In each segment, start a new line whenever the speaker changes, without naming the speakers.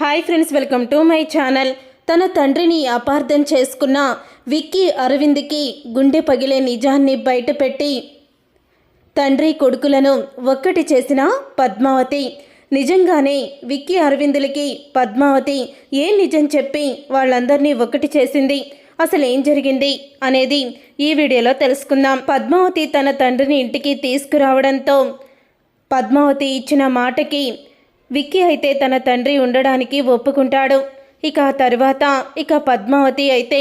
Hi friends welcome to my channel. తన తండ్రిని అపార్థం చేసుకున్న విక్కీ అరవింద్కి గుండె పగిలే నిజాన్ని బయటపెట్టి తండ్రి కొడుకులను ఒక్కటి చేసిన పద్మావతి. నిజంగానే విక్కీ అరవిందులకి పద్మావతి ఏం నిజం చెప్పి వాళ్ళందరినీ ఒక్కటి చేసింది? అసలు ఏం జరిగింది అనేది ఈ వీడియోలో తెలుసుకుందాం. పద్మావతి తన తండ్రిని ఇంటికి తీసుకురావడంతో పద్మావతి ఇచ్చిన మాటకి విక్కీ అయితే తన తండ్రి ఉండడానికి ఒప్పుకుంటాడు. ఇక ఆ తర్వాత ఇక పద్మావతి అయితే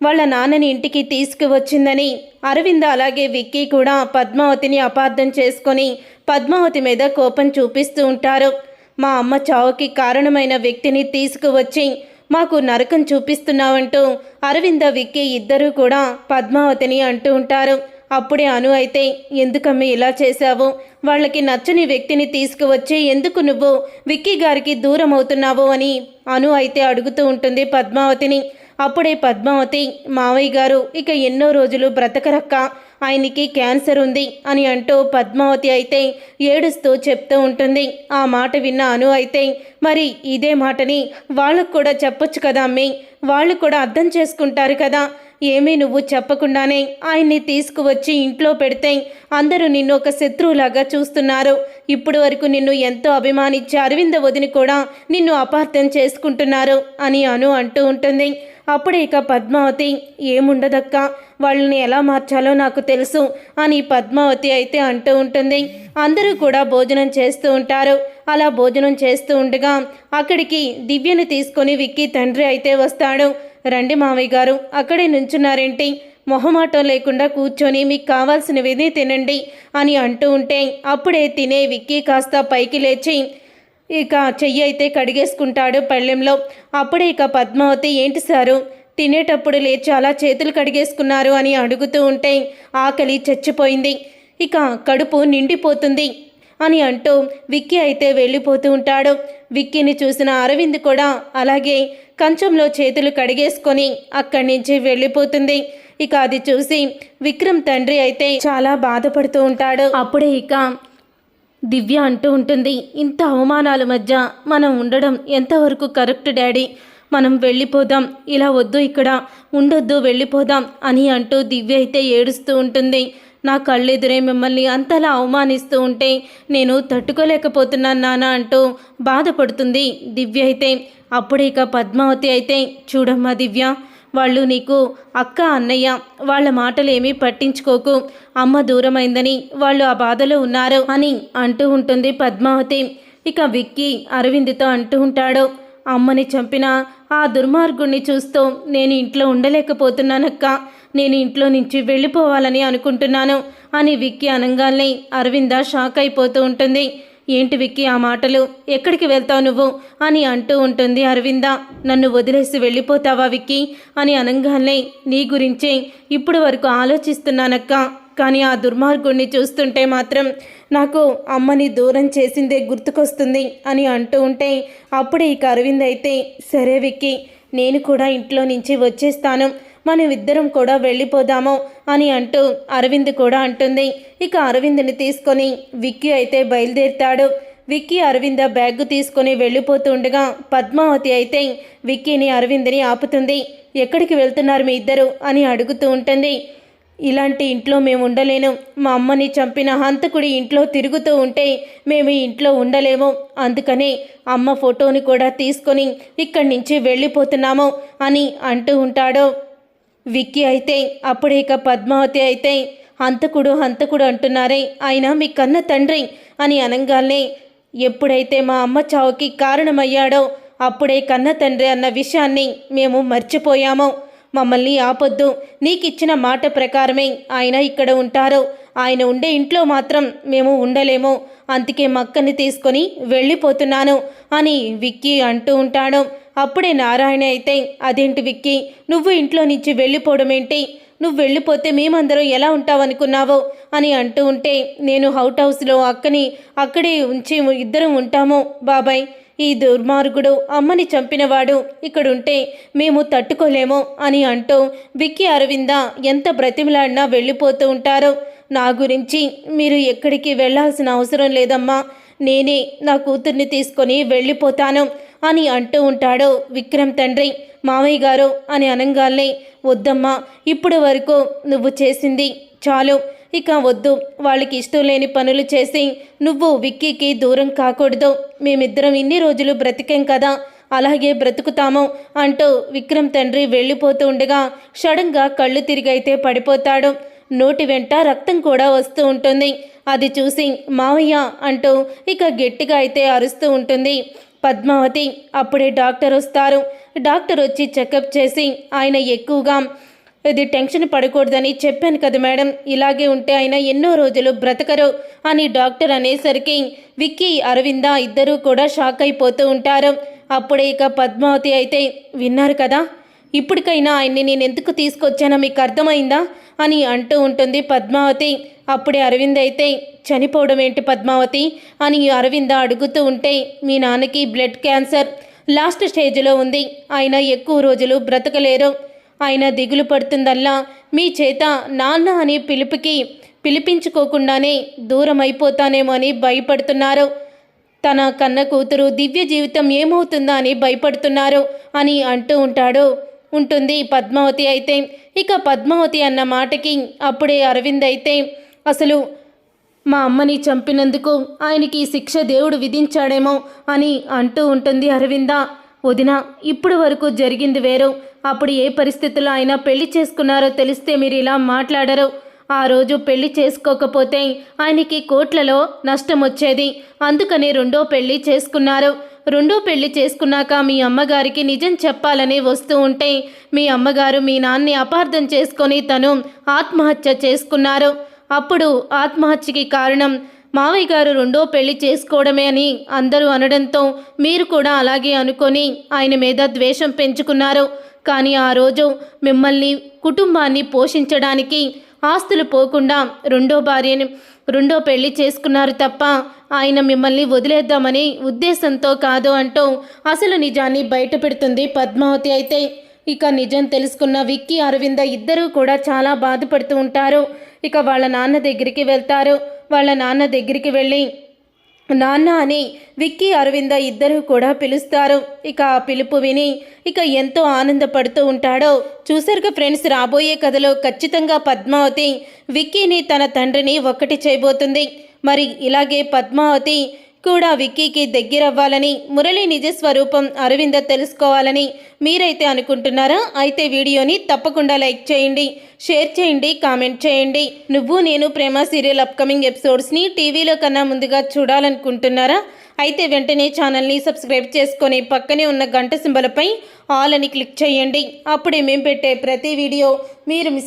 వాళ్ళ నాన్నని ఇంటికి తీసుకువచ్చిందని అరవింద అలాగే విక్కీ కూడా పద్మావతిని అపార్థం చేసుకొని పద్మావతి మీద కోపం చూపిస్తూ ఉంటారు. మా అమ్మ చావుకి కారణమైన వ్యక్తిని తీసుకువచ్చి మాకు నరకం చూపిస్తున్నావంటూ అరవింద విక్కీ ఇద్దరూ కూడా పద్మావతిని అంటూ ఉంటారు. అప్పుడే అను అయితే ఎందుకమ్మి ఇలా చేశావు? వాళ్ళకి నచ్చని వ్యక్తిని తీసుకువచ్చి ఎందుకు నువ్వు విక్కీ గారికి దూరం అవుతున్నావు? అని అను అయితే అడుగుతూ ఉంటుంది పద్మావతిని. అప్పుడే పద్మావతి మావయ్య గారు ఇక ఎన్నో రోజులు బ్రతకరక్క. ఆయనకి క్యాన్సర్ ఉంది అని అంటూ పద్మావతి అయితే ఏడుస్తూ చెప్తూ ఉంటుంది. ఆ మాట విన్న అను అయితే మరి ఇదే మాటని వాళ్ళకు కూడా చెప్పొచ్చు కదా అమ్మి. వాళ్ళు కూడా అర్థం చేసుకుంటారు కదా. ఏమీ నువ్వు చెప్పకుండానే ఆయన్ని తీసుకువచ్చి ఇంట్లో పెడితే అందరూ నిన్ను ఒక శత్రువులాగా చూస్తున్నారు. ఇప్పుడు వరకు నిన్ను ఎంతో అభిమానించే అరవింద వదిని కూడా నిన్ను అపార్థం చేసుకుంటున్నారు అని అను అంటూ ఉంటుంది. అప్పుడే ఇక పద్మావతి ఏముండదక్క వాళ్ళని ఎలా మార్చాలో నాకు తెలుసు అని పద్మావతి అయితే అంటూ ఉంటుంది. అందరూ కూడా భోజనం చేస్తూ ఉంటారు. అలా భోజనం చేస్తూ ఉండగా అక్కడికి దివ్యను తీసుకొని విక్కీ తండ్రి అయితే వస్తాడు. రండి మావయ్య గారు అక్కడే నుంచున్నారేంటి? మొహమాటం లేకుండా కూర్చొని మీకు కావాల్సినవిది తినండి అని అంటూ ఉంటే అప్పుడే తినే విక్కీ కాస్త పైకి లేచి ఇక చెయ్యి అయితే కడిగేసుకుంటాడు పళ్ళెంలో. అప్పుడే ఇక పద్మావతి ఏంటి సారు? తినేటప్పుడు లేచి అలా చేతులు కడిగేసుకున్నారు అని అడుగుతూ ఉంటే ఆకలి చచ్చిపోయింది. ఇక కడుపు నిండిపోతుంది అని అంటూ విక్కీ అయితే వెళ్ళిపోతూ ఉంటాడు. విక్కీని చూసిన అరవింద్ కూడా అలాగే కంచంలో చేతులు కడిగేసుకొని అక్కడి నుంచి వెళ్ళిపోతుంది. ఇక అది చూసి విక్రమ్ తండ్రి అయితే చాలా బాధపడుతూ ఉంటాడు. అప్పుడే ఇక దివ్య అంటూ ఉంటుంది ఇంత అవమానాల మధ్య మనం ఉండడం ఎంతవరకు కరెక్ట్ డాడీ? మనం వెళ్ళిపోదాం ఇలా వద్దు ఇక్కడ ఉండొద్దు వెళ్ళిపోదాం అని అంటూ దివ్య అయితే ఏడుస్తూ ఉంటుంది. నా కళ్ళెదురే మిమ్మల్ని అంతలా అవమానిస్తూ ఉంటే నేను తట్టుకోలేకపోతున్నాను నాన్న అంటూ బాధపడుతుంది దివ్య అయితే. అప్పుడే ఇక పద్మావతి అయితే చూడమ్మా దివ్య వాళ్ళు నీకు అక్క అన్నయ్య వాళ్ళ మాటలేమీ పట్టించుకోకు. అమ్మ దూరమైందని వాళ్ళు ఆ బాధలో ఉన్నారు అని అంటూ ఉంటుంది పద్మావతి. ఇక విక్కీ అరవింద్తో అంటూ ఉంటాడు అమ్మని చంపిన ఆ దుర్మార్గుణ్ణి చూస్తూ నేను ఇంట్లో ఉండలేకపోతున్నానక్క. నేను ఇంట్లో నుంచి వెళ్ళిపోవాలని అనుకుంటున్నాను అని విక్కీ అనగానే అరవింద షాక్ అయిపోతూ ఉంటుంది. ఏంటి విక్కీ ఆ మాటలు? ఎక్కడికి వెళ్తావు నువ్వు? అని అంటూ ఉంటుంది అరవింద. నన్ను వదిలేసి వెళ్ళిపోతావా విక్కీ? అని అనగానే నీ గురించే ఇప్పుడు వరకు ఆలోచిస్తున్నానక్క. కానీ ఆ దుర్మార్గుణ్ణి చూస్తుంటే మాత్రం నాకు అమ్మని దూరం చేసిందే గుర్తుకొస్తుంది అని అంటూ ఉంటే అప్పుడే ఇక అరవింద్ అయితే సరే విక్కీ నేను కూడా ఇంట్లో నుంచి వచ్చేస్తాను. మనం ఇద్దరం కూడా వెళ్ళిపోదాము అని అంటూ అరవింద్ కూడా అంటుంది. ఇక అరవింద్ని తీసుకొని విక్కీ అయితే బయలుదేరుతాడు. విక్కీ అరవింద బ్యాగ్ తీసుకొని వెళ్ళిపోతుండగా పద్మావతి అయితే విక్కీని అరవింద్ని ఆపుతుంది. ఎక్కడికి వెళ్తున్నారు మీ ఇద్దరు? అని అడుగుతూ ఉంటుంది. ఇలాంటి ఇంట్లో మేము ఉండలేను. మా అమ్మని చంపిన హంతకుడి ఇంట్లో తిరుగుతూ ఉంటే మేము ఈ ఇంట్లో ఉండలేము. అందుకనే అమ్మ ఫోటోని కూడా తీసుకొని ఇక్కడి నుంచి వెళ్ళిపోతున్నాము అని అంటూ ఉంటాడు. విక్కీ అయితే అప్పుడేక ఇక పద్మావతి అయితే హంతకుడు హంతకుడు అంటున్నారే ఆయన మీ కన్న తండ్రి అని అనగానే ఎప్పుడైతే మా అమ్మ చావుకి కారణమయ్యాడో అప్పుడే కన్న తండ్రి అన్న విషయాన్ని మేము మర్చిపోయాము. మమ్మల్ని ఆపొద్దు నీకిచ్చిన మాట ప్రకారమే ఆయన ఇక్కడ ఉంటారు. ఆయన ఉండే ఇంట్లో మాత్రం మేము ఉండలేము. అందుకే మక్కని తీసుకొని వెళ్ళిపోతున్నాను అని విక్కీ అంటూ ఉంటాడు. అప్పుడే నారాయణ అయితే అదేంటి విక్కీ? నువ్వు ఇంట్లో నుంచి వెళ్ళిపోవడం ఏంటి? నువ్వు వెళ్ళిపోతే మేమందరం ఎలా ఉంటావనుకున్నావో? అని అంటూ ఉంటే నేను హౌట్ హౌస్లో అక్కని అక్కడే ఉంచి ఇద్దరం ఉంటాము బాబాయ్. ఈ దుర్మార్గుడు అమ్మని చంపినవాడు ఇక్కడుంటే మేము తట్టుకోలేము అని అంటూ విక్కీ అరవింద ఎంత బ్రతిమలాడినా వెళ్ళిపోతూ ఉంటారో. నా గురించి మీరు ఎక్కడికి వెళ్ళాల్సిన అవసరం లేదమ్మా. నేనే నా కూతుర్ని తీసుకొని వెళ్ళిపోతాను. అని అంటూ ఉంటాడు విక్రమ్ తండ్రి. మావయ్య గారు అని అనంగానే వద్దమ్మా ఇప్పుడు వరకు నువ్వు చేసింది చాలు. ఇక వద్దు. వాళ్ళకి ఇష్టం లేని పనులు చేసి నువ్వు విక్కీకి దూరం కాకూడదు. మేమిద్దరం ఇన్ని రోజులు బ్రతికాం కదా. అలాగే బ్రతుకుతాము అంటూ విక్రమ్ తండ్రి వెళ్ళిపోతూ ఉండగా సడన్గా కళ్ళు తిరిగైతే పడిపోతాడు. నోటి వెంట రక్తం కూడా వస్తూ ఉంటుంది. అది చూసి మావయ్య అంటూ ఇక గట్టిగా అయితే అరుస్తూ ఉంటుంది. పద్మావతి. అప్పుడే డాక్టర్ వస్తారు. డాక్టర్ వచ్చి చెకప్ చేసి ఆయన ఎక్కువగా ఇది టెన్షన్ పడకూడదని చెప్పాను కదా మేడం. ఇలాగే ఉంటే ఆయన ఎన్నో రోజులు బ్రతకరు అని డాక్టర్ అనేసరికి విక్కీ అరవింద ఇద్దరూ కూడా షాక్ అయిపోతూ ఉంటారు. అప్పుడే ఇక పద్మావతి అయితే విన్నారు కదా? ఇప్పటికైనా ఆయన్ని నేను ఎందుకు తీసుకొచ్చానో మీకు అర్థమైందా? అని అంటూ ఉంటుంది పద్మావతి. అప్పుడే అరవింద్ అయితే చనిపోవడం ఏంటి పద్మావతి? అని అరవింద అడుగుతూ ఉంటే మీ నాన్నకి బ్లడ్ క్యాన్సర్. లాస్ట్ స్టేజ్లో ఉంది. ఆయన ఎక్కువ రోజులు బ్రతకలేరు. ఆయన దిగులు పడుతుందల్లా. మీ చేత నాన్న అని పిలుపుకి పిలిపించుకోకుండానే దూరం అయిపోతానేమో అని భయపడుతున్నారు. తన కన్న కూతురు దివ్య జీవితం ఏమవుతుందా అని భయపడుతున్నారు అని అంటూ ఉంటాడు. ఉంటుంది. పద్మావతి అయితే ఇక పద్మావతి అన్న మాటకి అప్పుడే అరవింద్ అయితే అసలు మా అమ్మని చంపినందుకు ఆయనకి శిక్ష దేవుడు విధించాడేమో అని అంటూ ఉంటుంది అరవింద. వదిన ఇప్పుడు వరకు జరిగింది వేరు. అప్పుడు ఏ పరిస్థితుల్లో ఆయన పెళ్ళి చేసుకున్నారో తెలిస్తే మీరు ఇలా మాట్లాడరు. ఆ రోజు పెళ్ళి చేసుకోకపోతే ఆయనకి కోట్లలో నష్టం వచ్చేది. అందుకని రెండో పెళ్ళి చేసుకున్నారు. రెండో పెళ్ళి చేసుకున్నాక మీ అమ్మగారికి నిజం చెప్పాలని వస్తూ ఉంటే మీ అమ్మగారు మీ నాన్ని అపార్థం చేసుకొని తను ఆత్మహత్య చేసుకున్నారు. అప్పుడు ఆత్మహత్యకి కారణం మావయ్య గారు రెండో పెళ్ళి చేసుకోవడమే అని అందరూ అనడంతో మీరు కూడా అలాగే అనుకొని ఆయన మీద ద్వేషం పెంచుకున్నారు. కానీ ఆ రోజు మిమ్మల్ని కుటుంబాన్ని పోషించడానికి ఆస్తులు పోకుండా రెండో భార్యని రెండో పెళ్ళి చేసుకున్నారు తప్ప ఆయన మిమ్మల్ని వదిలేద్దామని ఉద్దేశంతో కాదు అంటూ అసలు నిజాన్ని బయట పెడుతుంది పద్మావతి అయితే. ఇక నిజం తెలుసుకున్న విక్కీ అరవింద ఇద్దరూ కూడా చాలా బాధపడుతూ ఉంటారు. ఇక వాళ్ళ నాన్న దగ్గరికి వెళ్తారు. వాళ్ళ నాన్న దగ్గరికి వెళ్ళి నాన్న అని విక్కీ అరవింద ఇద్దరూ కూడా పిలుస్తారు. ఇక ఆ పిలుపు విని ఇక ఎంతో ఆనందపడుతూ ఉంటాడో. చూసారుగా ఫ్రెండ్స్ రాబోయే కథలో ఖచ్చితంగా పద్మావతి విక్కీని తన తండ్రిని ఒక్కటి చేయబోతుంది. మరి ఇలాగే పద్మావతి కూడా విక్కీకి దగ్గరవ్వాలని మురళి నిజ స్వరూపం అరవింద తెలుసుకోవాలని మీరైతే అనుకుంటున్నారా? అయితే వీడియోని తప్పకుండా లైక్ చేయండి షేర్ చేయండి కామెంట్ చేయండి. నువ్వు నేను ప్రేమ సీరియల్ అప్కమింగ్ ఎపిసోడ్స్ని టీవీలో కన్నా ముందుగా చూడాలనుకుంటున్నారా? అయితే వెంటనే ఛానల్ని సబ్స్క్రైబ్ చేసుకొని పక్కనే ఉన్న గంట సింబలపై ఆల్ అని క్లిక్ చేయండి. అప్పుడే మేము పెట్టే ప్రతి వీడియో మీరు మిస్